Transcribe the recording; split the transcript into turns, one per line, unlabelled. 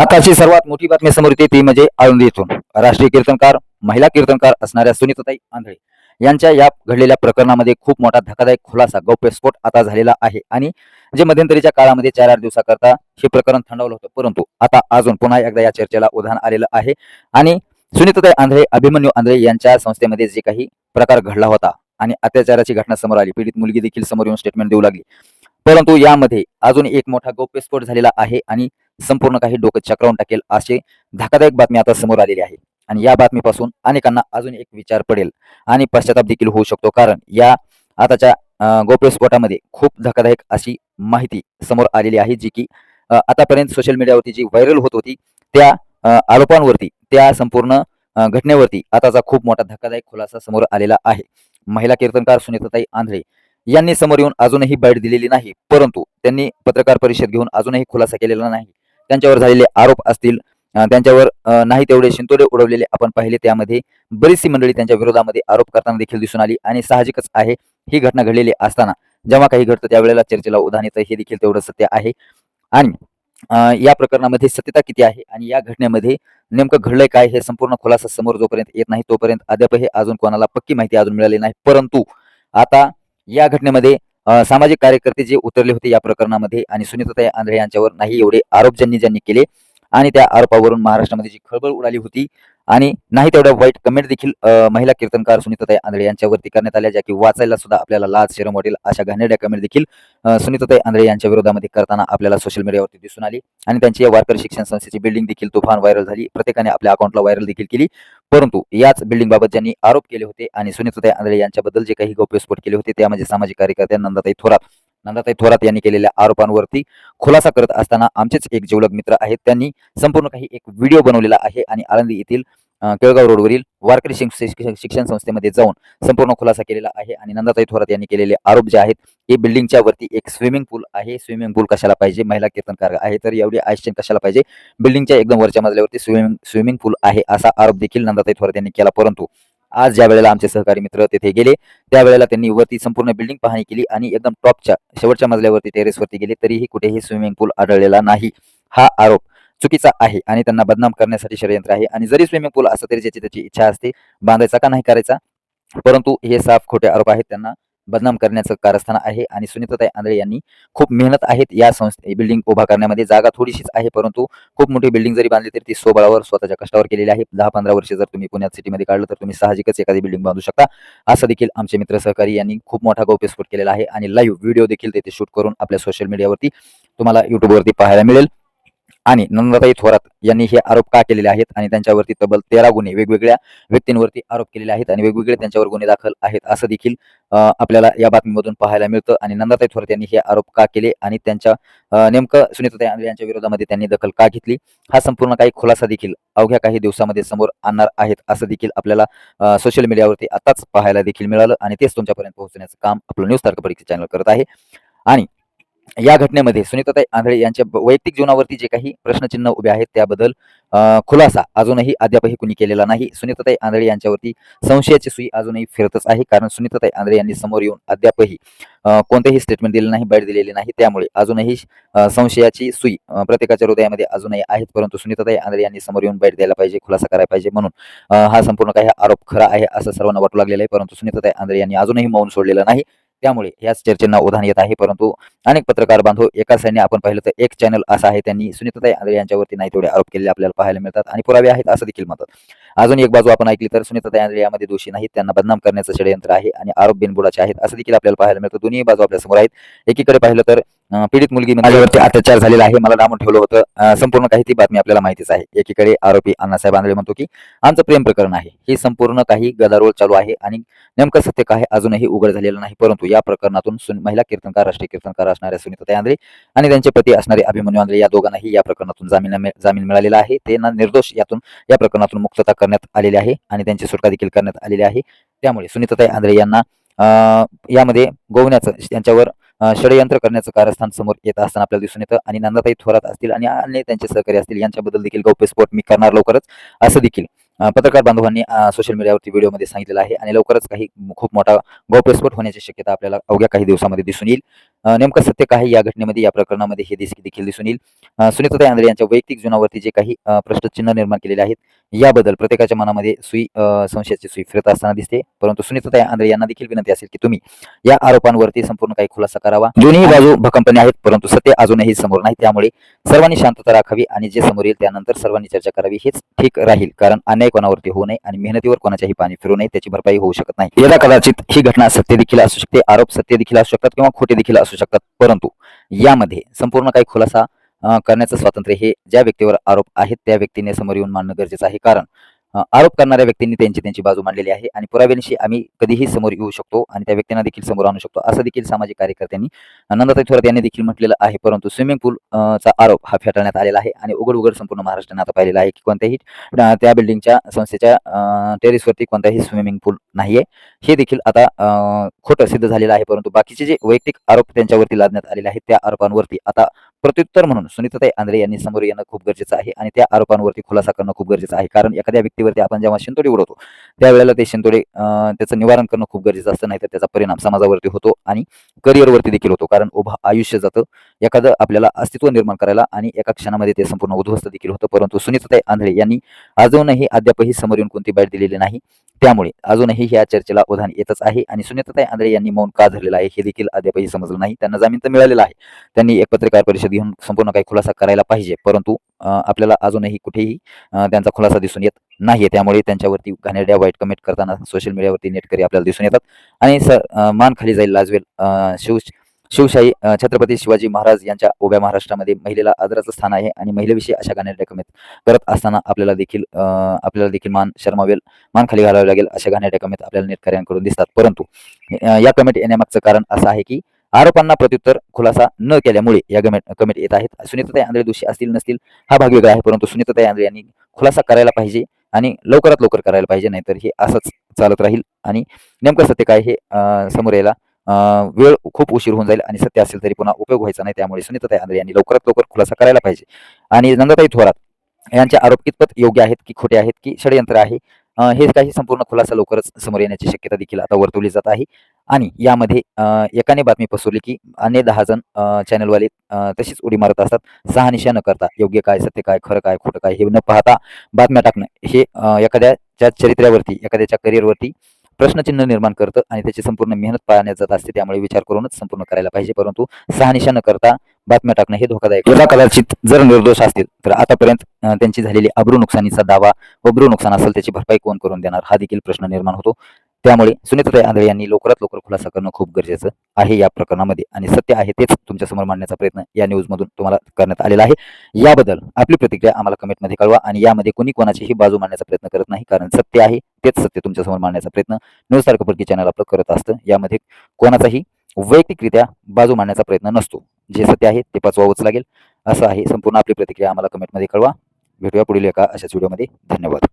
आताची सर्वात मोठी बातमी समोर येते ती म्हणजे आळंदी येथून. राष्ट्रीय कीर्तनकार महिला कीर्तनकार असणाऱ्या सुनीताताई आंधळे यांच्या या घडलेल्या प्रकरणामध्ये खूप मोठा धक्कादायक खुलासा गौप्यस्फोट आता झालेला आहे. आणि जे मध्यंतरीच्या काळामध्ये चार आठ दिवसाकरता हे प्रकरण थंडावलं होतं परंतु आता अजून पुन्हा एकदा या चर्चेला उधाण आलेलं आहे. आणि सुनीताताई आंधळे अभिमन्यू आंधळे यांच्या संस्थेमध्ये जे काही प्रकार घडला होता आणि अत्याचाराची घटना समोर आली पीडित मुलगी देखील समोर येऊन स्टेटमेंट देऊ लागली. परंतु यामध्ये अजून एक मोठा गौप्यस्फोट झालेला आहे आणि संपूर्ण काही डोकं चक्रावून टाकेल असे धक्कादायक बातमी आता समोर आलेली आहे. आणि या बातमीपासून अनेकांना अजून एक विचार पडेल आणि पश्चाताप देखील होऊ शकतो. कारण या आताच्या गोप्यस्फोटामध्ये खूप धक्कादायक अशी माहिती समोर आलेली आहे जी की आतापर्यंत सोशल मीडियावरती जी व्हायरल होत होती त्या आरोपांवरती त्या संपूर्ण घटनेवरती आताचा खूप मोठा धक्कादायक खुलासा समोर आलेला आहे. महिला कीर्तनकार सुनीताताई आंधळे यांनी समोर येऊन अजूनही बाईट दिलेली नाही परंतु त्यांनी पत्रकार परिषद घेऊन अजूनही खुलासा केलेला नाही. त्यांच्यावर झालेले आरोप असतील त्यांच्यावर नाही तेवढे शिंतोडे उडवलेले आपण पाहिले त्यामध्ये बरीचशी मंडळी त्यांच्या विरोधामध्ये आरोप करताना देखील दिसून आली आणि साहजिकच आहे ही घटना घडलेली असताना जेव्हा काही घडतं त्यावेळेला चर्चेला उधाण येतं हे देखील तेवढं सत्य आहे. आणि या प्रकरणामध्ये सत्यता किती आहे आणि या घटनेमध्ये नेमकं घडलंय काय हे संपूर्ण खुलासा समोर जोपर्यंत येत नाही तोपर्यंत अद्यापही अजून कोणाला पक्की माहिती अजून मिळाली नाही. परंतु आता या घटनेमध्ये सामाजिक कार्यकर्ते जे उतरले होते या प्रकरणामध्ये आणि सुनीताताई आंधळे यांच्यावर नाही एवढे आरोप ज्यांनी ज्यांनी केले आणि त्या आरोपावरून महाराष्ट्रामध्ये जी खळबळ उडाली होती आणि नाही तेवढ्या वाईट कमेंट देखील महिला कीर्तनकार सुनीताताई आंधळे यांच्यावरती करण्यात आल्या ज्या की वाचायला सुद्धा आपल्याला लाज शरम वाटेल अशा घाणेरड्या कमेंट देखील सुनीताताई आंधळे यांच्या विरोधामध्ये करताना आपल्याला सोशल मीडियावरती दिसून आली. आणि त्यांची या वारकरी शिक्षण संस्थेची बिल्डिंग देखील तुफान व्हायरल झाली. प्रत्येकाने आपल्या अकाउंटला व्हायरल देखील केली. परंतु याच बिल्डिंग बाबत ज्यांनी आरोप केले होते आणि सुनीताताई आंधळे यांच्याबद्दल जे काही गौप्यस्फोट केले होते त्यामध्ये सामाजिक कार्यकर्त्या नंदाताई थोरात नंदाताई थोरात यांनी केलेल्या आरोपांवरती खुलासा करत असताना आमचेच एक जिवलग मित्र आहेत. त्यांनी संपूर्ण काही एक व्हिडिओ बनवलेला आहे आणि आळंदी येथील केळगाव रोडवरील वारकरी शिक्षण संस्थेमध्ये जाऊन संपूर्ण खुलासा केलेला आहे आणि नंदाताई थोरात यांनी केलेले आरोप जे आहेत हे बिल्डिंगच्या वरती एक स्विमिंग पूल आहे. स्विमिंग पूल कशाला पाहिजे? महिला कीर्तनकार आहे तर एवढी आयशन कशाला पाहिजे? बिल्डिंगच्या एकदम वरच्या मजल्यावरती स्विमिंग स्विमिंग पूल आहे असा आरोप देखील नंदाताई थोरात यांनी केला. परंतु आज ज्या वेळेला आमचे सहकारी मित्र तेथे गेले त्यावेळेला त्यांनी वरती संपूर्ण बिल्डिंग पाहणी केली आणि एकदम टॉपच्या शेवटच्या मजल्यावरती टेरेसवरती गेले तरीही कुठेही स्विमिंग पूल आढळलेला नाही. हा आरोप चुकीचा आहे आणि त्यांना बदनाम करण्यासाठी षडयंत्र आहे. आणि जरी स्विमिंग पूल असं तरी ज्याची त्याची इच्छा असते बांधायचा का नाही करायचा? परंतु हे साफ खोटे आरोप आहेत. त्यांना बदनाम करण्याचं कारस्थान आहे आणि सुनीताताई आंधळे यांनी खूप मेहनत आहेत या संस्थे बिल्डिंग उभा करण्यामध्ये. जागा थोडीशीच आहे परंतु खूप मोठी बिल्डिंग जरी बांधली तरी ती स्वबळावर स्वतःच्या कष्टावर केलेली आहे. दहा पंधरा वर्ष जर तुम्ही पुण्यात सिटीमध्ये काढलं तर तुम्ही साहजिकच एखादी बिल्डिंग बांधू शकता. असं देखील आमचे मित्र सहकारी यांनी खूप मोठा गौप्यस्फोट केलेला आहे. आणि लाईव्ह व्हिडिओ देखील ते शूट करून आपल्या सोशल मीडियावरती तुम्हाला युट्यूबवरती पाहायला मिळेल. आणि नंदाताई थोरात यांनी हे आरोप का केलेले आहेत? आणि त्यांच्यावरती तब्बल तेरा गुन्हे वेगवेगळ्या व्यक्तींवरती आरोप केलेले आहेत आणि वेगवेगळे त्यांच्यावर गुन्हे दाखल आहेत असं देखील आपल्याला या बातमीमधून पाहायला मिळतं. आणि नंदाताई थोरात यांनी हे आरोप का केले आणि त्यांच्या नेमकं सुनीताताई आंधळे यांच्या विरोधामध्ये त्यांनी दखल का घेतली? हा संपूर्ण काही खुलासा देखील अवघ्या काही दिवसामध्ये समोर आणणार आहेत असं देखील आपल्याला सोशल मीडियावरती आताच पाहायला देखील मिळालं. आणि तेच तुमच्यापर्यंत पोहोचण्याचं काम आपलं न्यूज तारकपरीक्षा चॅनल करत आहे. आणि या घटनेमध्ये सुनीताताई आंधळे यांच्या वैयक्तिक जीवनावरती जे काही प्रश्नचिन्ह उभे आहेत त्याबद्दल खुलासा अजूनही अद्यापही कुणी केलेला नाही. सुनीताताई आंधळे यांच्यावरती संशयाची सुई अजूनही फिरतच आहे कारण सुनीताताई आंधळे यांनी समोर येऊन अद्यापही कोणतेही स्टेटमेंट दिले नाही बाईट दिलेली नाही. त्यामुळे अजूनही संशयाची सुई प्रत्येकाच्या हृदयामध्ये अजूनही आहेत परंतु सुनीताताई आंधळे यांनी समोर येऊन बाईट द्यायला पाहिजे खुलासा करायला पाहिजे म्हणून हा संपूर्ण काही आरोप खरा आहे असं सर्वांना वाटू लागलेलं आहे परंतु सुनीताताई आंधळे यांनी अजूनही मौन सोडलेलं नाही. त्यामुळे याच चर्चेंना उधाण येत आहे. परंतु अनेक पत्रकार बांधव एका सैन्य आपण पाहिलं तर एक चॅनल असा आहे. त्यांनी सुनीताताई आंधळे यांच्यावरती नाही तेवढे आरोप केलेले आपल्याला पाहायला मिळतात आणि पुरावे आहेत असं देखील म्हणतात. अजून एक बाजू आपण ऐकली तर सुनीताताई आंधळे यामध्ये दोषी नाहीत. त्यांना बदनाम करण्याचं षडयंत्र आहे आणि आरोप बिनबुडाचे आहेत असं देखील आपल्याला पाहायला मिळतं. दोन्ही बाजू आपल्यासमोर आहेत. एकीकडे पाहिलं तर पीडित मुलगी म्हणजे माझ्यावरती अत्याचार झालेला आहे मला डांबून ठेवलं होतं. संपूर्ण काही ती बातमी आपल्याला माहितीच आहे. एकीकडे आरोपी अण्णासाहेब आंधळे म्हणतो की आमचं प्रेम प्रकरण आहे. हे संपूर्ण काही गदारोळ चालू आहे आणि नेमकं सत्य काय अजूनही उघड झालेलं नाही. परंतु या प्रकरणातून महिला कीर्तनकार राष्ट्रीय कीर्तनकार असणाऱ्या सुनीताताई आंधळे आणि त्यांचे पती असणारे अभिमन्यू आंधळे या दोघांनाही या प्रकरणातून जामीन जामीन मिळालेला आहे. त्यांना निर्दोष यातून या प्रकरणातून मुक्तता करण्यात आलेली आहे आणि त्यांची सुटका देखील करण्यात आलेली आहे. त्यामुळे सुनीताताई आंधळे यांना अं, यामध्ये गोवण्याचं त्यांच्यावर षडयंत्र करण्याचं कारस्थान समोर येत असताना आपल्याला दिसून येतं. आणि नंदाताई थोरात असतील आणि अन्य त्यांचे सहकारी असतील यांच्याबद्दल देखील गौप्यस्फोट मी करणार लवकरच असं देखील. पत्रकार बांधवांनी सोशल मीडियावरती व्हिडिओमध्ये सांगितलेलं आहे. आणि लवकरच काही खूप मोठा गौप्यस्फोट होण्याची शक्यता आपल्याला अवघ्या काही दिवसामध्ये दिसून येईल. नेमकं सत्य काय या घटनेमध्ये या प्रकरणामध्ये हे देखील दिसून येईल. अ, सुनीताताई आंधळे यांच्या वैयक्तिक जीवनावरती जे काही प्रश्नचिन्ह निर्माण केलेले आहेत याबद्दल प्रत्येकाच्या मनामध्ये सुई संशयाची सुई फिरत असताना दिसते. परंतु सुनीताताई आंधळे यांना देखील विनंती असेल की तुम्ही या आरोपांवरती संपूर्ण काही खुलासा करावा. दोन्ही बाजू भक्कमपणे आहेत परंतु सत्य अजूनही समोर नाही. त्यामुळे सर्वांनी शांतता राखावी आणि जे समोर येईल त्यानंतर सर्वांनी चर्चा करावी हेच ठीक राहील. कारण अन्याय कोणावरती होऊ नये आणि मेहनतीवर कोणाच्याही पाणी फिरू नये त्याची भरपाई होऊ शकत नाही. यदा कदाचित ही घटना सत्य देखील असू शकते आरोप सत्य देखील असू शकतात किंवा खोटे देखील असू शकतात परंतु यामध्ये संपूर्ण काही खुलासा करण्याचं स्वातंत्र्य हे ज्या व्यक्तीवर आरोप आहेत त्या व्यक्तीने समोर येऊन मांडणं गरजेचं आहे. कारण आरोप करणाऱ्या व्यक्तींनी त्यांची त्यांची बाजू मांडलेली आहे आणि पुराव्यांशी आम्ही कधीही समोर येऊ शकतो आणि त्या व्यक्तींना देखील समोर आणू शकतो. असं देखील सामाजिक कार्यकर्त्यांनी नंदाताई थोरात यांनी देखील म्हटलेलं आहे. परंतु स्विमिंग पूल चा आरोप हा फेटाळण्यात आलेला आहे आणि उघड उघड संपूर्ण महाराष्ट्राने आता पाहिलेला आहे की कोणत्याही त्या बिल्डिंगच्या संस्थेच्या टेरिसवरती कोणताही स्विमिंग पूल नाहीये. हे देखील आता खोटं सिद्ध झालेलं आहे. परंतु बाकीचे जे वैयक्तिक आरोप त्यांच्यावरती लादण्यात आलेले आहेत त्या आरोपांवरती आता प्रत्युत्तर म्हणून सुनीताताई आंद्रे यांनी समोर येणं खूप गरजेचं आहे आणि त्या आरोपांवरती खुलासा करणं खूप गरजेचं आहे. कारण एखाद्या व्यक्तीवरती आपण जेव्हा शिंतोडे उडवतो त्यावेळेला ते शिंतोडे त्याचं निवारण करणं खूप गरजेचं असतं नाही तर त्याचा परिणाम समाजावरती होतो आणि करिअरवरती देखील होतो. कारण उभं आयुष्य जातं एखादं आपल्याला अस्तित्व निर्माण करायला आणि एका क्षणामध्ये ते संपूर्ण उद्ध्वस्त देखील होतं. परंतु सुनीताई आंधळे यांनी अजूनही अद्यापही समोर येऊन कोणती बॅट दिलेली नाही. त्यामुळे अजूनही ह्या चर्चेला उधाण येतच आहे आणि सुनीताताई आंधळे यांनी मौन का धरलेलं आहे हे देखील अद्यापही समजलं नाही. त्यांना जामीन तर मिळालेला आहे. त्यांनी एक पत्रकार परिषद घेऊन संपूर्ण काही खुलासा करायला पाहिजे. परंतु आपल्याला अजूनही कुठेही त्यांचा खुलासा दिसून येत नाही त्यामुळे त्यांच्यावरती घाणेरड्या वाईट कमेंट करताना सोशल मीडियावरती नेटकरी आपल्याला दिसून येतात. आणि स मान खाली जाईल लाजवेल शिव शिवशाही छत्रपती शिवाजी महाराज यांच्या उभ्या महाराष्ट्रामध्ये महिलेला आदराचं स्थान आहे आणि महिलेविषयी अशा घाणेरड्या कमेंट करत असताना आपल्याला देखील आपल्याला देखील मान शर्मावेल मान खाली घालावे लागेल अशा घाणेरड्या कमेंट आपल्याला नेटकऱ्यांकडून दिसतात. परंतु या कमेंट येण्यामागचं कारण असं आहे की आरोपांना प्रत्युत्तर खुलासा न केल्यामुळे या कमेंट कमेंट येत आहेत. सुनीताताई आंधळे दोषी असतील नसतील हा भाग वेगळा आहे. परंतु सुनीताताई आंधळे यांनी खुलासा करायला पाहिजे. आणि लवकरात लवकर करायला पाहिजे नाहीतर हे असंच चालत राहील. आणि नेमकं सत्य काय हे समोर यायला वेळ खूप उशीर होऊन जाईल आणि सत्य असेल तरी पुन्हा उपयोग व्हायचा नाही. त्यामुळे सुनीताताई आंधळे यांनी लवकरात लवकर खुलासा करायला पाहिजे. आणि नंदाताई थोरात यांचे आरोप कितपत योग्य आहेत की खोटे आहेत की षडयंत्र आहे. हे काही संपूर्ण खुलासा लवकरच समोर येण्याची शक्यता देखील आता वर्तवली जात आहे. आणि यामध्ये एकाने बातमी पसरली की अन्य दहा जण चॅनलवाले तशीच उडी मारत असतात. शहानिशा न करता योग्य काय सत्य काय खरं काय खोटं काय हे न पाहता बातम्या टाकणं हे एखाद्याच्या चरित्र्यावरती एखाद्याच्या करिअरवरती प्रश्नचिन्ह निर्माण करतं आणि त्याची संपूर्ण मेहनत पाळण्यात जात असते त्यामुळे विचार करूनच संपूर्ण करायला पाहिजे. परंतु सहानिशा न करता बातम्या टाकणं हे धोकादायक यदा कदाचित जर निर्दोष असतील तर आतापर्यंत त्यांची झालेली अब्रू नुकसानीचा दावा अब्रू नुकसान असेल त्याची भरपाई कोण करून देणार? हा देखील प्रश्न निर्माण होतो. त्यामुळे सुनीताताई आंधळे यांनी लवकरात लवकर खुलासा करणं खूप गरजेचं आहे या प्रकरणामध्ये. आणि सत्य आहे तेच तुमच्यासमोर मांडण्याचा प्रयत्न या न्यूजमधून तुम्हाला करण्यात आलेला आहे. याबद्दल आपली प्रतिक्रिया आम्हाला कमेंटमध्ये कळवा आणि यामध्ये कोणी कोणाचीही बाजू मांडण्याचा प्रयत्न करत नाही कारण सत्य आहे तेच सत्य तुमच्यासमोर मांडण्याचा प्रयत्न न्यूज तारखपरकी चॅनल आपलं करत असतं. यामध्ये कोणाचाही वैयक्तिकरित्या बाजू मांडण्याचा प्रयत्न नसतो. जे सत्य आहे ते पाचवावंच लागेल. असं आहे संपूर्ण आपली प्रतिक्रिया. आम्हाला कमेंटमध्ये कळवा. भेटूया पुढील एका अशाच व्हिडिओमध्ये धन्यवाद.